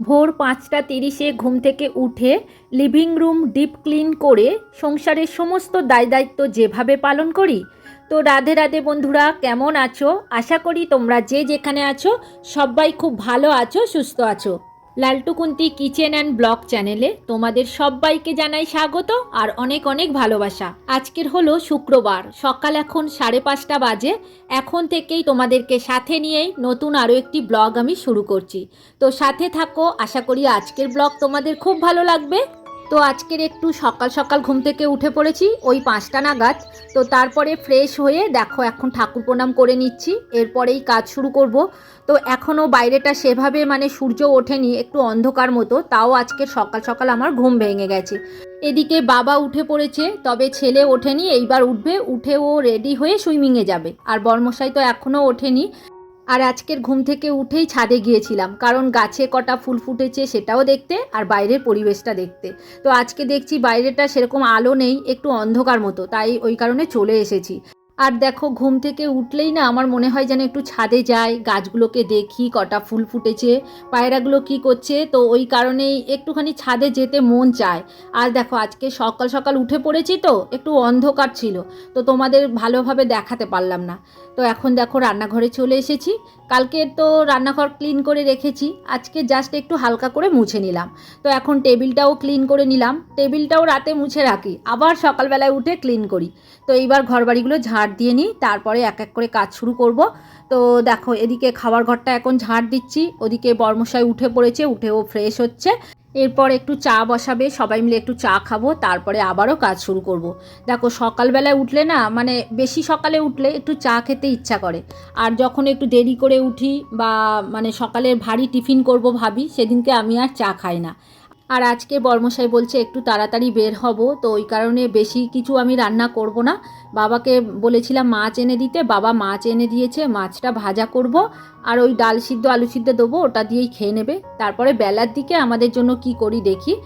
ভোর পাঁচটা তিরিশে ঘুম থেকে উঠে লিভিং রুম ডিপ ক্লিন করে সংসারের সমস্ত দায় দায়িত্ব যেভাবে পালন করি। তো রাধে রাধে বন্ধুরা, কেমন আছো? আশা করি তোমরা যে যেখানে আছো, সবাই খুব ভালো আছো, সুস্থ আছো। লালটুকুন্তি কিচেন অ্যান্ড ব্লগ চ্যানেলে তোমাদের সবাইকে জানাই স্বাগত আর অনেক অনেক ভালোবাসা। আজকের হলো শুক্রবার, সকাল এখন সাড়ে পাঁচটা বাজে। এখন থেকেই তোমাদেরকে সাথে নিয়েই নতুন আরও একটি ব্লগ আমি শুরু করছি। তো সাথে থাকো, আশা করি আজকের ব্লগ তোমাদের খুব ভালো লাগবে। তো আজকের একটু সকাল সকাল ঘুম থেকে উঠে পড়েছি, ওই পাঁচটা নাগাদ। তো তারপরে ফ্রেশ হয়ে দেখো এখন ঠাকুর প্রণাম করে নিচ্ছি, এরপরেই কাজ শুরু করব। তো এখনও বাইরেটা সেভাবে মানে সূর্য ওঠেনি, একটু অন্ধকার মতো, তাও আজকে সকাল সকাল আমার ঘুম ভেঙে গেছে। এদিকে বাবা উঠে পড়েছে, তবে ছেলে ওঠেনি, এইবার উঠবে, উঠে ও রেডি হয়ে সুইমিংয়ে যাবে। আর বর্মশাই তো এখনও ওঠেনি আর আজকের ঘুম থেকে উঠেই ছাদে গিয়েছিলাম, কারণ গাছে কটা ফুল ফুটেছে সেটাও দেখতে আর বাইরের পরিবেশটা দেখতে। তো আজকে দেখছি বাইরেটা সেরকম আলো নেই, একটু অন্ধকার মতো, তাই ওই কারণে চলে এসেছি। আর দেখো, ঘুম থেকে উঠলেই না আমার মনে হয় যেন একটু ছাদে যাই, গাছগুলোকে দেখি, কটা ফুল ফুটেছে, পায়রাগুলো কি করছে, তো ওই কারণেই একটুখানি ছাদে যেতে মন চায়। আর দেখো, আজকে সকাল সকাল উঠে পড়েছি তো, একটু অন্ধকার ছিল, তো তোমাদের ভালোভাবে দেখাতে পারলাম না। তো এখন দেখো, রান্নাঘরে চলে এসেছি। কালকে তো রান্নাঘর ক্লিন করে রেখেছি, আজকে জাস্ট একটু হালকা করে মুছে নিলাম। তো এখন টেবিলটাও ক্লিন করে নিলাম, টেবিলটাও রাতে মুছে রাখি, আবার সকালবেলায় উঠে ক্লিন করি। তো এইবার ঘরবাড়িগুলো ঝাড় দিয়ে নিই, তারপরে এক এক করে কাজ শুরু করব। তো দেখো, এদিকে খাবার ঘরটা এখন ঝাড় দিচ্ছি, ওদিকে বর্মশাই উঠে পড়েছে, উঠেও ফ্রেশ হচ্ছে। এরপর একটু চা বসাবে, সবাই মিলে একটু চা খাব, তারপরে আবারও কাজ শুরু করব। দেখো, সকালবেলায় উঠলে না মানে বেশি সকালে উঠলে একটু চা খেতে ইচ্ছা করে। আর যখন একটু দেরি করে উঠি বা মানে সকালের ভারী টিফিন করব ভাবি, সেদিনকে আমি আর চা খাই না। আর আজকে বর্মশাই বলছে, একটু তাড়াতাড়ি বের হব, তো ওই কারণে বেশি কিছু আমি রান্না করব না। বাবাকে বলেছিলাম, মাছ এনে দিতে। বাবা মাছ এনে দিয়েছে, মাছটা ভাজা করব, আর ওই ডাল সিদ্ধ, আলু সিদ্ধ দেবো, ওটা দিয়েই খেয়ে নেবে। তারপরে বেলার দিকে আমাদের জন্য কি করি দেখি।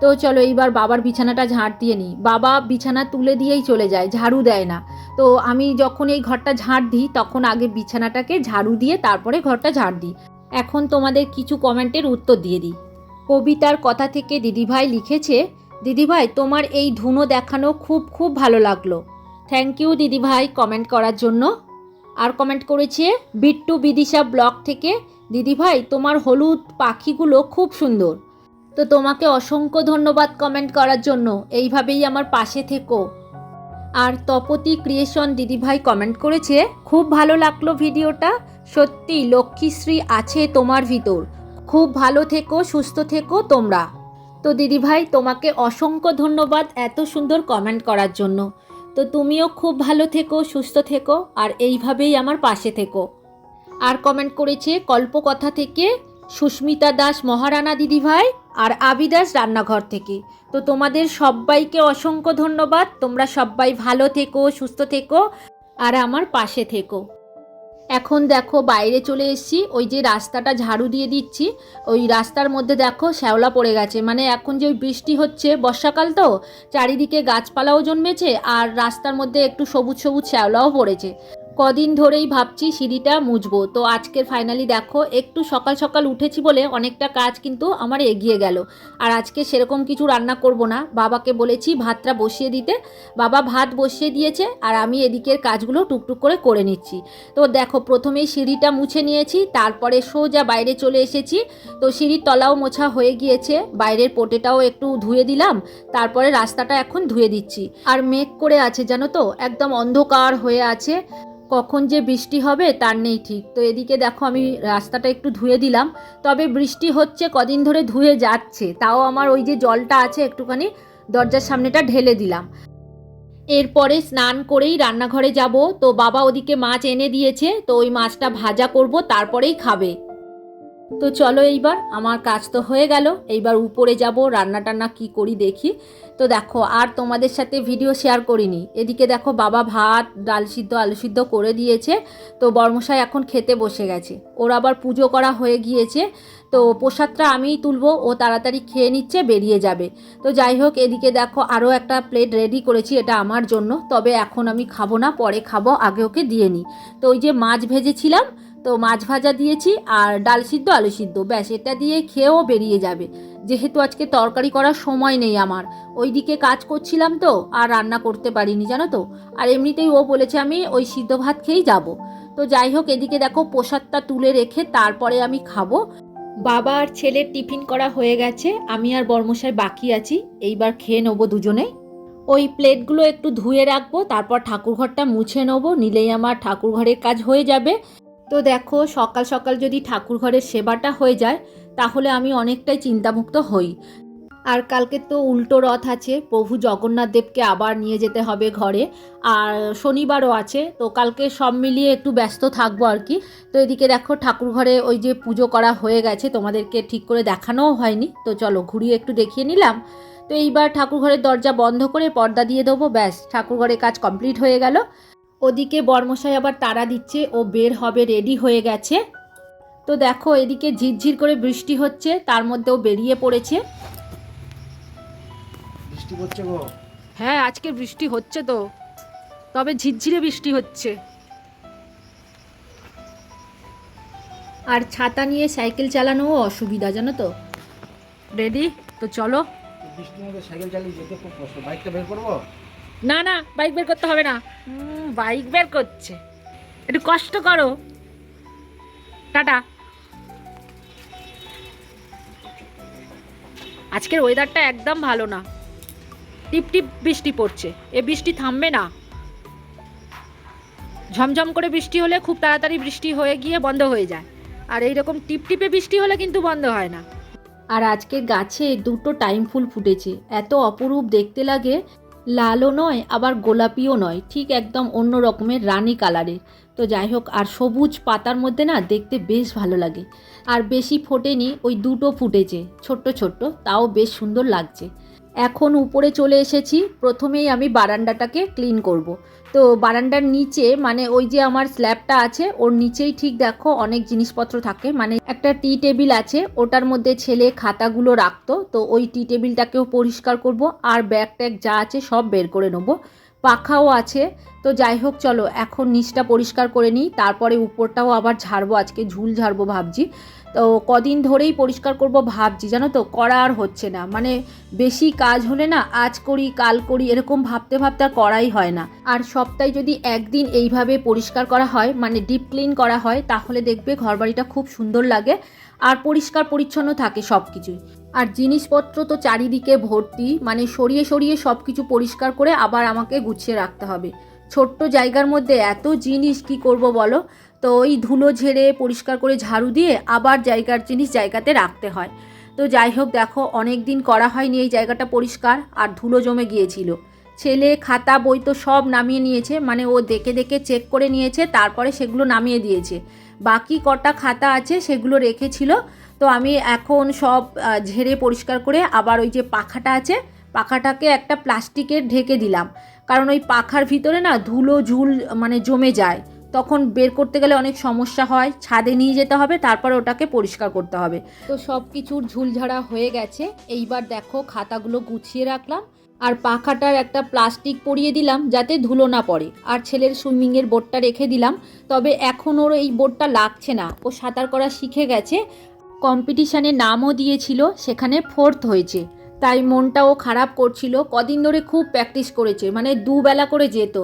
তো চলো এইবার বাবার বিছানাটা ঝাড় দিয়ে নিই। বাবা বিছানা তুলে দিয়েই চলে যায়, ঝাড়ু দেয় না। তো আমি যখন এই ঘরটা ঝাড় দিই, তখন আগে বিছানাটাকে ঝাড়ু দিয়ে তারপরে ঘরটা ঝাড় দিই। এখন তোমাদের কিছু কমেন্টের উত্তর দিয়ে দিই। কবিতার কথা থেকে দিদিভাই লিখেছে, দিদিভাই, তোমার এই ধুনো দেখানো খুব খুব ভালো লাগল। থ্যাংক ইউ দিদিভাই কমেন্ট করার জন্য। আর কমেন্ট করেছে, বিট্টু বিদিশা ব্লগ থেকে, দিদিভাই, তোমার হলুদ পাখিগুলো খুব সুন্দর। তো তোমাকে অসংখ্য ধন্যবাদ কমেন্ট করার জন্য। এইভাবেই আমার পাশে থেকো। আর তপতি ক্রিয়েশন দিদিভাই কমেন্ট করেছে, খুব ভালো লাগল ভিডিওটা। সত্যি লক্ষ্মীশ্রী আছে তোমার ভিতর। খুব ভালো থেকো, সুস্থ থেকো তোমরা। তো দিদিভাই তোমাকে অসংখ্য ধন্যবাদ এত সুন্দর কমেন্ট করার জন্য। তো তুমিও খুব ভালো থেকো, সুস্থ থেকো, আর এইভাবেই আমার পাশে থেকো। আর কমেন্ট করেছে কল্পকথা থেকে সুস্মিতা দাস মহারানা দিদিভাই আর আবিদাস রান্নাঘর থেকে। তো তোমাদের সবাইকে অসংখ্য ধন্যবাদ। তোমরা সবাই ভালো থেকো, সুস্থ থেকো, আর আমার পাশে থেকো। এখন দেখো বাইরে চলে এসছি, ওই যে রাস্তাটা ঝাড়ু দিয়ে দিচ্ছি, ওই রাস্তার মধ্যে দেখো শ্যাওলা পড়ে গেছে মানে এখন যে বৃষ্টি হচ্ছে বর্ষাকাল তো, চারিদিকে গাছপালাও জন্মেছে আর রাস্তার মধ্যে একটু সবুজ সবুজ শ্যাওলাও পড়েছে। কদিন ধরেই ভাবছি সিঁড়িটা মুছবো। তো আজকের ফাইনালি দেখো, একটু সকাল সকাল উঠেছি বলে অনেকটা কাজ কিন্তু আমার এগিয়ে গেল। আর আজকে সেরকম কিছু রান্না করব না। বাবাকে বলেছি ভাতটা বসিয়ে দিতে। বাবা ভাত বসিয়ে দিয়েছে আর আমি এদিকের কাজগুলো টুকটুক করে করে নিচ্ছি। তো দেখো, প্রথমেই সিঁড়িটা মুছে নিয়েছি, তারপরে সোজা বাইরে চলে এসেছি। তো সিঁড়ির তলাও মোছা হয়ে গিয়েছে, বাইরের পোটেটাও একটু ধুয়ে দিলাম, তারপরে রাস্তাটা এখন ধুয়ে দিচ্ছি। আর মেঘ করে আছে, জানো তো? একদম অন্ধকার হয়ে আছে। কখন যে বৃষ্টি হবে তার নেই ঠিক। তো এদিকে দেখো আমি রাস্তাটা একটু ধুয়ে দিলাম। তবে বৃষ্টি হচ্ছে কদিন ধরে ধুয়ে যাচ্ছে। তাও আমার ওই যে জলটা আছে একটুখানি দরজার সামনেটা ঢেলে দিলাম। এরপরে স্নান করেই রান্নাঘরে যাব। তো বাবা ওদিকে মাছ এনে দিয়েছে। তো ওই মাছটা ভাজা করব, তারপরেই খাবে। তো চলো এইবার, আমার কাজ তো হয়ে গেল। এইবার উপরে যাব রান্না টান্না কী করি দেখি। তো দেখো, আর তোমাদের সাথে ভিডিও শেয়ার করিনি। এদিকে দেখো, বাবা ভাত, ডাল সিদ্ধ, আলু সিদ্ধ করে দিয়েছে। তো বর্মশাই এখন খেতে বসে গেছে। ওর আবার পুজো করা হয়ে গিয়েছে। তো প্রসাদটা আমিই তুলবো, ও তাড়াতাড়ি খেয়ে নিচ্ছে, বেরিয়ে যাবে। তো যাই হোক, এদিকে দেখো আরও একটা প্লেট রেডি করেছি, এটা আমার জন্য। তবে এখন আমি খাব না, পরে খাব, আগে ওকে দিয়ে নিই। তো ওই যে মাছ ভেজেছিলাম তো মাছ ভাজা দিয়েছি আর ডাল সিদ্ধ, আলু সিদ্ধ। ব্যাস, এটা দিয়ে খেয়েও বেরিয়ে যাবে। যেহেতু আজকে তরকারি করার সময় নেই আমার। ওইদিকে কাজ করছিলাম তো, আর রান্না করতে পারিনি, জানো তো? আর এমনিতেই ও বলেছে আমি ওই সিদ্ধ ভাত খেয়েই যাব। তো যাই হোক, এদিকে দেখো প্রসাদটা তুলে রেখে তারপরে আমি খাব। বাবা আর ছেলের টিফিন করা হয়ে গেছে। আমি আর বর্মশাই বাকি আছি। এইবার খেয়ে নেব দুজনেই ওই প্লেটগুলো একটু ধুয়ে রাখব, তারপর ঠাকুরঘরটা মুছে নেব। নিলেই আমার ঠাকুরঘরের কাজ হয়ে যাবে। তো দেখো, সকাল সকাল যদি ঠাকুরঘরের সেবাটা হয়ে যায়, তাহলে আমি অনেকটাই চিন্তামুক্ত হই। আর কালকে তো উল্টো রথ আছে, প্রভু জগন্নাথ দেবকে আবার নিয়ে যেতে হবে ঘরে। আর শনিবারও আছে, তো কালকে সব মিলিয়ে একটু ব্যস্ত থাকব আর কি। তো এদিকে দেখো ঠাকুর ঘরে ওই যে পুজো করা হয়ে গেছে, তোমাদেরকে ঠিক করে দেখানোও হয়নি। তো চলো, ঘুরিয়ে একটু দেখিয়ে নিলাম। তো এইবার ঠাকুর ঘরের দরজা বন্ধ করে পর্দা দিয়ে দেবো, ব্যাস ঠাকুর ঘরের কাজ কমপ্লিট হয়ে গেল। ওদিকে বর্মশাই আবার তারা দিচ্ছে ও বের হবে রেডি হয়ে গেছে। তো দেখো এদিকে ঝিরঝির করে বৃষ্টি হচ্ছে তার মধ্যেও বেরিয়ে পড়েছে। বৃষ্টি পড়ছে গো। হ্যাঁ আজকে বৃষ্টি হচ্ছে তো। তবে ঝিরঝিরে বৃষ্টি হচ্ছে। আর ছাতা নিয়ে সাইকেল চালানোও অসুবিধা জানো তো। রেডি তো চলো। বৃষ্টির মধ্যে সাইকেল চালিয়ে যেতে খুব কষ্ট। বাইকটা বের করব? না না বাইক বের করতে হবে না। বাইক বের করছে। একটু কষ্ট করো। টাটা। আজকের ওয়েদারটা একদম ভালো না। টিপ টিপ বৃষ্টি পড়ছে। এ বৃষ্টি থামবে না। ঝমঝম করে বৃষ্টি হলে খুব তাড়াতাড়ি বৃষ্টি হয়ে গিয়ে বন্ধ হয়ে যায়। আর এইরকম টিপ টিপে বৃষ্টি হলে কিন্তু বন্ধ হয় না। আর আজকে গাছে দুটো টাইম ফুল ফুটেছে। এত অপরূপ দেখতে লাগে। লালও নয়, আবার গোলাপিও নয়। ঠিক একদম অন্য রকমের রানি কালারের। তো যাই হোক, আর সবুজ পাতার মধ্যে না দেখতে বেশ ভালো লাগে। আর বেশি ফোটেনি ওই দুটো ফুটেছে, ছোট্ট ছোট্ট, তাও বেশ সুন্দর লাগছে। এখন উপরে চলে এসেছি, প্রথমেই আমি বারান্দাটাকে ক্লিন করব। তো বারান্দার নিচে মানে ওই যে আমার স্ল্যাবটা আছে, ওর নিচেই ঠিক দেখো অনেক জিনিসপত্র থাকে। মানে একটা টি টেবিল আছে, ওটার মধ্যে ছেলে খাতাগুলো রাখতো, তো ওই টি টেবিলটাকেও পরিষ্কার করব, আর ব্যাগ ট্যাগ যা আছে সব বের করে নেব। পাখাও আছে, তো যাই হোক চলো, এখন নিচটা পরিষ্কার করে নিই, তারপরে উপরটাও আবার ঝাড়বো, আজকে ঝুল ঝাড়বো ভাবছি। তো কদিন ধরেই পরিষ্কার করব ভাবছি, জানো তো? করা আর হচ্ছে না। মানে বেশি কাজ হলে না আজ করি, কাল করি, এরকম ভাবতে ভাবতে আর করাই হয় না। আর সপ্তাহে যদি একদিন এইভাবে পরিষ্কার করা হয় মানে ডিপ ক্লিন করা হয়, তাহলে দেখবে ঘরবাড়িটা খুব সুন্দর লাগে আর পরিষ্কার পরিচ্ছন্ন থাকে সব কিছুই আর জিনিসপত্র তো চারিদিকে ভর্তি মানে সরিয়ে সরিয়ে সব কিছু পরিষ্কার করে আবার আমাকে গুছিয়ে রাখতে হবে। ছোট্ট জায়গার মধ্যে এত জিনিস কি করব বলো? তো ওই ধুলো ঝেড়ে পরিষ্কার করে ঝাড়ু দিয়ে আবার জায়গার জিনিস জায়গাতে রাখতে হয়। তো যাই হোক, দেখো অনেক দিন করা হয়নি এই জায়গাটা পরিষ্কার আর ধুলো জমে গিয়েছিল। ছেলে, খাতা, বই তো সব নামিয়ে নিয়েছে মানে ও দেখে দেখে চেক করে নিয়েছে, তারপরে সেগুলো নামিয়ে দিয়েছে। বাকি কটা খাতা আছে সেগুলো রেখেছিল। তো আমি এখন সব ঝেড়ে পরিষ্কার করে আবার ওই যে পাখাটা আছে, পাখাটাকে একটা প্লাস্টিকের ঢেকে দিলাম। কারণ ওই পাখার ভিতরে না ধুলো, ঝুল মানে জমে যায়। তখন বের করতে গেলে অনেক সমস্যা হয়, ছাদে নিয়ে যেতে হবে, তারপর ওটাকে পরিষ্কার করতে হবে। তো সব কিছুর ঝুলঝাড়া হয়ে গেছে। এইবার দেখো খাতাগুলো গুছিয়ে রাখলাম আর পাখাটার একটা প্লাস্টিক পরিয়ে দিলাম যাতে ধুলো না পড়ে। আর ছেলের সুইমিংয়ের বোর্ডটা রেখে দিলাম, তবে এখন ওর এই বোর্ডটা লাগছে না। ও সাঁতার করা শিখে গেছে। কম্পিটিশানে নামও দিয়েছিল, সেখানে ফোর্থ হয়েছে। তাই মনটাও খারাপ করছিল। কদিন ধরে খুব প্র্যাকটিস করেছে মানে দুবেলা করে যেত।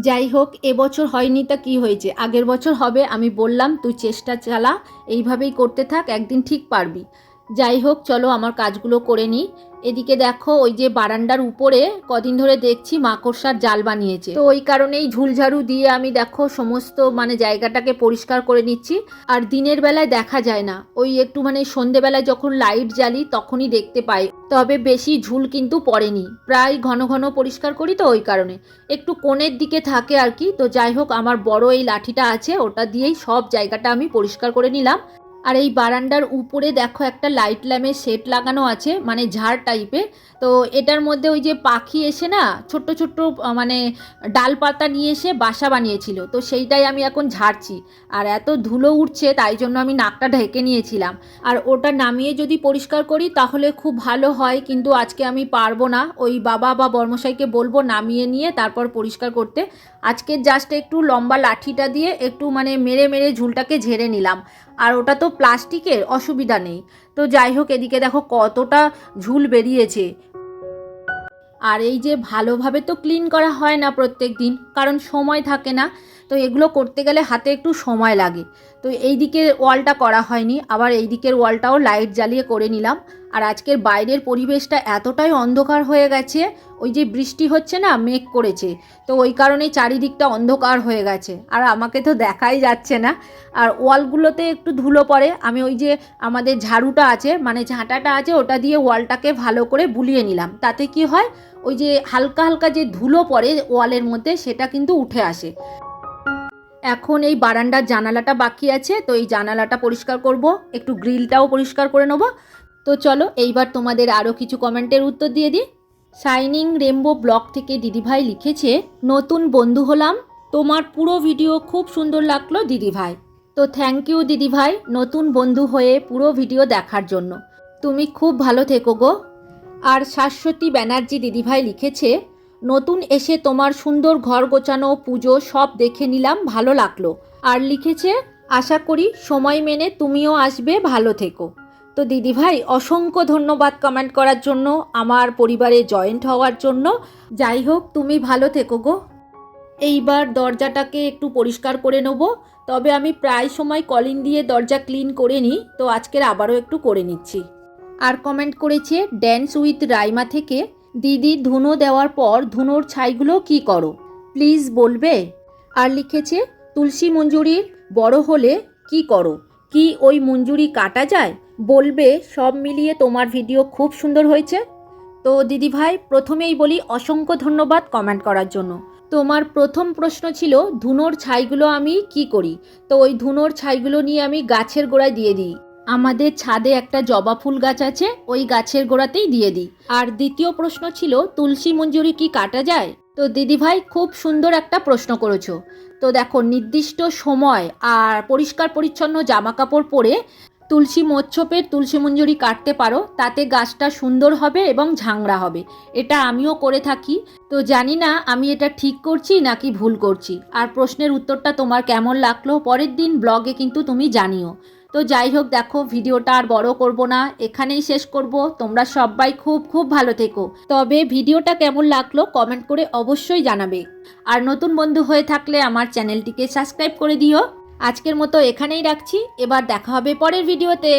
যাই হোক এবছর হয়নি তা কি হয়েছে? আগের বছর হবে, আমি বললাম, তুই চেষ্টা চালা, এইভাবেই করতে থাক, একদিন ঠিক পারবি। যাই হোক চলো আমার কাজগুলো করে নিই। এদিকে দেখো, ওই যে বারান্দার উপরে কদিন ধরে দেখছি মাকড়সার জাল বানিয়েছে। তো ওই কারণেই ঝুলঝাড়ু দিয়ে আমি দেখো সমস্ত মানে জায়গাটাকে পরিষ্কার করে নিচ্ছি। আর দিনের বেলায় দেখা যায় না। ওই একটু মানে সন্ধেবেলায় যখন লাইট জ্বালি তখনই দেখতে পাই। তবে বেশি ঝুল কিন্তু পড়েনি। প্রায় ঘন ঘন পরিষ্কার করি তো ওই কারণে। একটু কোণের দিকে থাকে আর কি। তো যাই হোক, আমার বড় এই লাঠিটা আছে, ওটা দিয়েই সব জায়গাটা আমি পরিষ্কার করে নিলাম। আর এই বারান্দার উপরে দেখো একটা লাইট ল্যাম্পের সেট লাগানো আছে মানে ঝাড় টাইপের তো এটার মধ্যে ওই যে পাখি এসে না ছোট্ট ছোট্ট মানে ডাল পাতা নিয়ে এসে বাসা বানিয়েছিল। তো সেইটাই আমি এখন ঝাড়ছি। আর এত ধুলো উঠছে, তাই জন্য আমি নাকটা ঢেকে নিয়েছিলাম। আর ওটা নামিয়ে যদি পরিষ্কার করি, তাহলে খুব ভালো হয়। কিন্তু আজকে আমি পারব না। ওই বাবা বা বর্মশাইকে বলব নামিয়ে নিয়ে তারপর পরিষ্কার করতে। আজকে জাস্ট একটু লম্বা লাঠিটা দিয়ে একটু মানে মেরে মেরে ঝুলটাকে ঝেড়ে নিলাম। আর ওটা তো প্লাস্টিকের, অসুবিধা নেই। তো যাই হোক, এদিকে দেখো কতটা ঝুল বেরিয়েছে। আর এই যে ভালোভাবে তো ক্লিন করা হয় না প্রত্যেক দিন, কারণ সময় থাকে না, তো এগুলো করতে গেলে হাতে একটু সময় লাগে। তো এই দিকের ওয়ালটা করা হয়নি, আবার এই দিকের ওয়ালটাও লাইট জ্বালিয়ে করে নিলাম। আর আজকের বাইরের পরিবেশটা এতটাই অন্ধকার হয়ে গেছে, ওই যে বৃষ্টি হচ্ছে না, মেঘ করেছে। তো ওই কারণে চারিদিকটা অন্ধকার হয়ে গেছে। আর আমাকে তো দেখাই যাচ্ছে না। আর ওয়ালগুলোতে একটু ধুলো পড়ে। আমি ওই যে আমাদের ঝাড়ুটা আছে মানে ঝাঁটাটা আছে, ওটা দিয়ে ওয়ালটাকে ভালো করে বুলিয়ে নিলাম। তাতে কি হয়, ওই যে হালকা হালকা যে ধুলো পড়ে ওয়ালের মধ্যে, সেটা কিন্তু উঠে আসে। এখন এই বারান্দার জানালাটা বাকি আছে, তো এই জানালাটা পরিষ্কার করব। একটু গ্রিলটাও পরিষ্কার করে নেব। তো চলো, এইবার তোমাদের আরও কিছু কমেন্টের উত্তর দিয়ে দিই। শাইনিং রেমবো ব্লগ থেকে দিদিভাই লিখেছে, নতুন বন্ধু হলাম। তোমার পুরো ভিডিও খুব সুন্দর লাগল দিদিভাই। তো থ্যাংক ইউ দিদিভাই, নতুন বন্ধু হয়ে পুরো ভিডিও দেখার জন্য। তুমি খুব ভালো থেকো গো। আর শাশ্বতী ব্যানার্জি দিদিভাই লিখেছে, নতুন এসে তোমার সুন্দর ঘর গোছানো, পুজো সব দেখে নিলাম, ভালো লাগল। আর লিখেছে, আশা করি সময় মেনে তুমিও আসবে, ভালো থেকো। তো দিদিভাই, অসংখ্য ধন্যবাদ কমেন্ট করার জন্য, আমার পরিবারে জয়েন্ট হওয়ার জন্য। যাই হোক, তুমি ভালো থেকো গো। এইবার দরজাটাকে একটু পরিষ্কার করে নেব, তবে আমি প্রায় সময় কলিন দিয়ে দরজা ক্লিন করে নিই, তো আজকের আবারও একটু করে নিচ্ছি। আর কমেন্ট করেছে ড্যান্স উইথ রাইমা থেকে, দিদি ধুনো দেওয়ার পর ধুনোর ছাইগুলো কি করো? প্লিজ বলবে? আর লিখেছে, তুলসী মঞ্জুরির বড় হলে কি করো? কি ওই মঞ্জুরি কাটা যায়? বলবে, সব মিলিয়ে তোমার ভিডিও খুব সুন্দর হয়েছে। তো দিদিভাই, প্রথমেই বলি অসংখ্য ধন্যবাদ কমেন্ট করার জন্য। তোমার প্রথম প্রশ্ন ছিল, ধুনোর ছাইগুলো আমি কি করি? তো ওই ধুনোর ছাইগুলো নিয়ে আমি গাছের গোড়ায় দিয়ে দিই। আমাদের ছাদে একটা জবা ফুল গাছ আছে, ওই গাছের গোড়াতেই দিয়ে দিই। আর দ্বিতীয় প্রশ্ন ছিল, তুলসী মঞ্জুরি কি কাটা যায়? তো দিদিভাই, খুব সুন্দর একটা প্রশ্ন করেছ। তো দেখো, নির্দিষ্ট সময় আর পরিষ্কার পরিচ্ছন্ন জামা কাপড় পরে তুলসী মোচ্ছপের তুলসী মঞ্জুরি কাটতে পারো, তাতে গাছটা সুন্দর হবে এবং ঝাংড়া হবে। এটা আমিও করে থাকি। তো জানি না আমি এটা ঠিক করছি নাকি ভুল করছি। আর প্রশ্নের উত্তরটা তোমার কেমন লাগল পরের দিন ব্লগে কিন্তু তুমি জানিও। তো যাই হোক, দেখো, ভিডিওটা আর বড় করব না। এখানেই শেষ করব। তোমরা সবাই খুব খুব ভালো থেকো। তবে ভিডিওটা কেমন লাগল কমেন্ট করে অবশ্যই জানাবে। আর নতুন বন্ধু হয়ে থাকলে আমার চ্যানেলটিকে সাবস্ক্রাইব করে দিও। আজকের মতো এখানেই রাখছি। এবার দেখা হবে পরের ভিডিওতে।